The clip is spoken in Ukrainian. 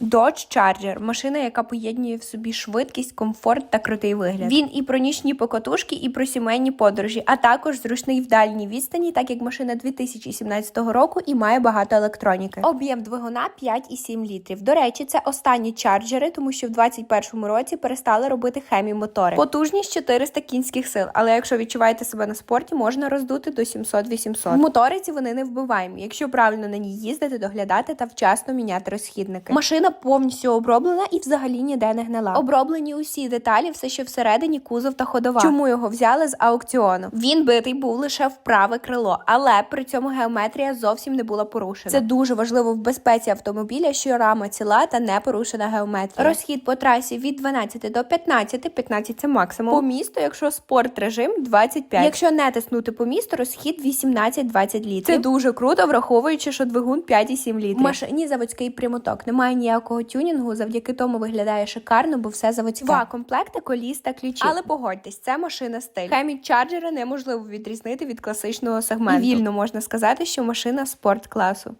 Dodge Charger – машина, яка поєднує в собі швидкість, комфорт та крутий вигляд. Він і про нічні покатушки, і про сімейні подорожі, а також зручний в дальній відстані, так як машина 2017 року і має багато електроніки. Об'єм двигуна 5,7 літрів. До речі, це останні чарджери, тому що в 2021 році перестали робити хемі мотори. Потужність 400 кінських сил, але якщо відчуваєте себе на спорті, можна роздути до 700-800. В моториці вони не вбиваємі, якщо правильно на ній їздити, доглядати та вчасно міняти розхідники. Машина повністю оброблена і взагалі ніде не гнила. Оброблені усі деталі, все що всередині кузов та ходова. Чому його взяли з аукціону? Він битий був лише в праве крило, але при цьому геометрія зовсім не була порушена. Це дуже важливо в безпеці автомобіля, що рама ціла та не порушена геометрія. Розхід по трасі від 12 до 15, 15 це максимум. По місту, якщо спорт режим 25. Якщо не тиснути по місту, розхід 18-20 літрів. Це дуже круто, враховуючи, що двигун 5,7 літрів. В машині заводський прямоток. Немає ніякого тюнінгу, завдяки тому виглядає шикарно, бо все заводське. Два комплекти, коліс та ключі. Але погодьтесь, це машина стиль. Хемі чарджера неможливо відрізнити від класичного сегменту. І вільно можна сказати, що машина спорт класу.